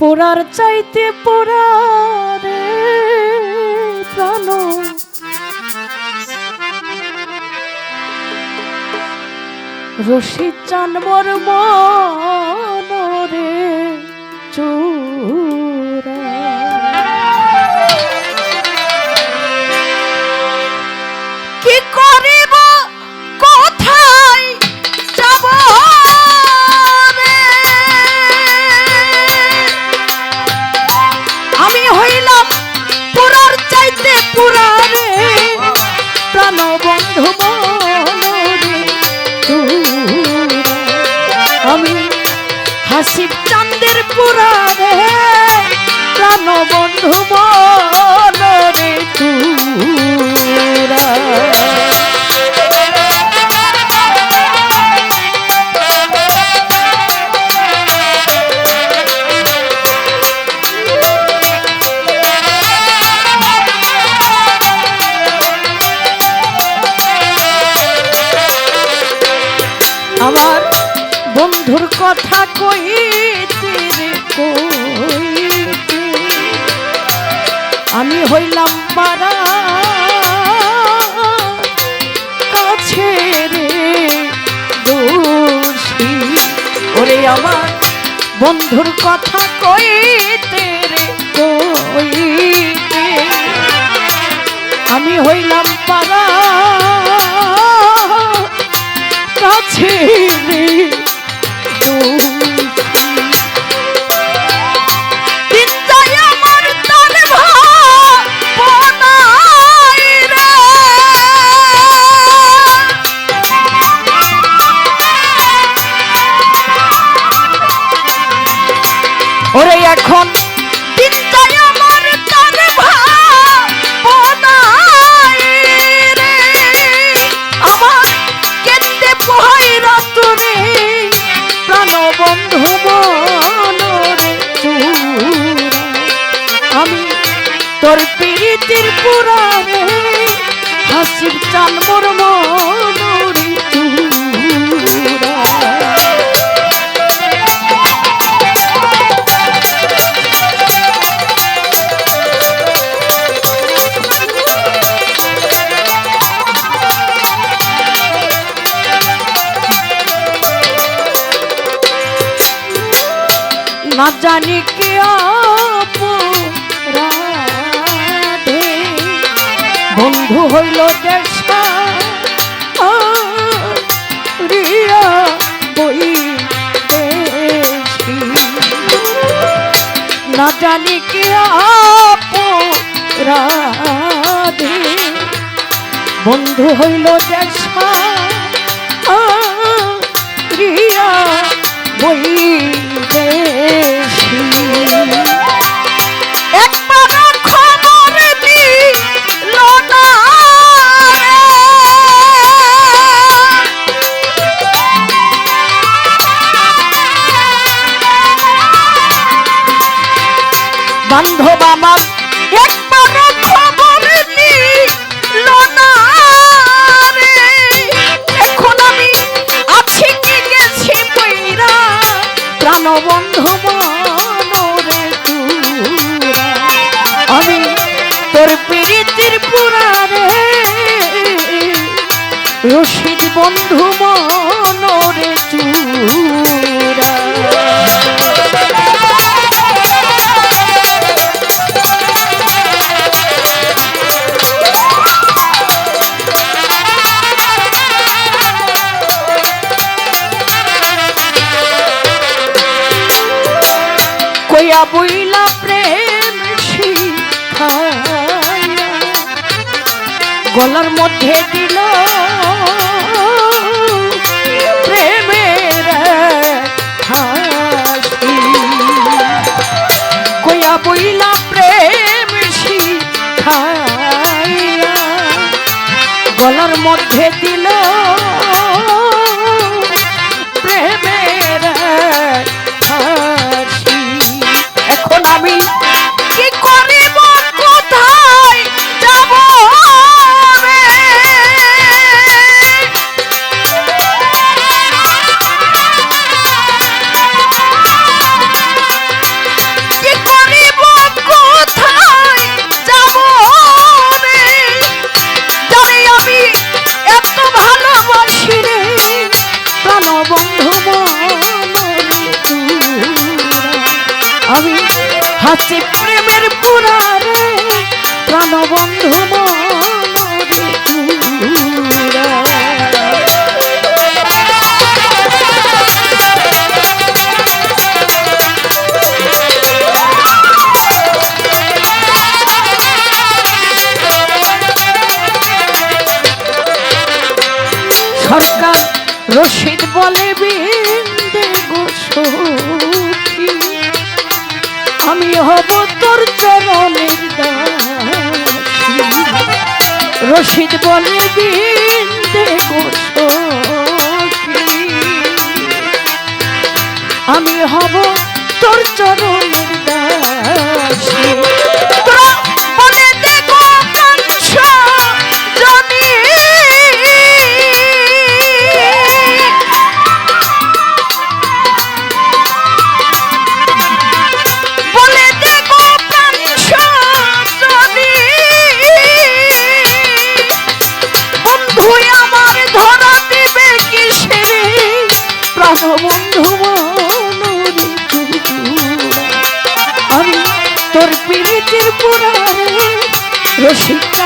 পোড়ার চাইতে পোড়ারে প্রাণ। রশি চান মোর আমি হাসিব চান্দের পুরাণে প্রাণ বন্ধু মনে চূড়া। বন্ধুর কথা কইতে আমি হইলাম পারা কাছে রে ওরে আমার বন্ধুর কথা কইতে রে আমি হইলাম পারা কাছে এখন দিন যায় আমার তার ভাবনায় রে। আমার কেন্দে পোহাই রাতুরে প্রাণ বন্ধু মনরে আমি তোর পীড়িতির পুরারে হাসির চান মোর মনরে জানি কি বন্ধু হইল বই না জানি কি অপরাধে। বন্ধু হইল দেখা বন্ধু মনরে। আমি তোর পীড়িতির পুরারে রশিদ বন্ধু মনরে চূড়া বইলা প্রেম গলার মধ্যে দিল প্রেমের কইয়া বইলা প্রেম গলার মধ্যে দিল প্রেমের আমি। কি করিব কোথায় যাব কি করিব কোথায় যাব আমি এত ভালো হাসি প্রেমের পুরারে প্রাণবন্ধু। সরকার রশিদ বলে বিন্দে গো সখী আমি হব তোর চরণের রশিদ বলে বিন্দে আমি হব তোর চরণের দাসী। রসিক।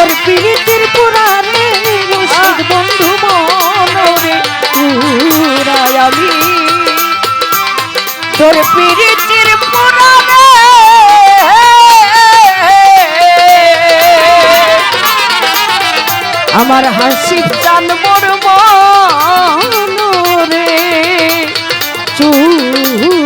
তোর পিড়িতির পুরা রে রসিদ বন্ধু মনোরে চূড়ায় আমি। তোর পিড়িতির পুরা রে আমার হাসি চান মোর মনোরে চূড়ায়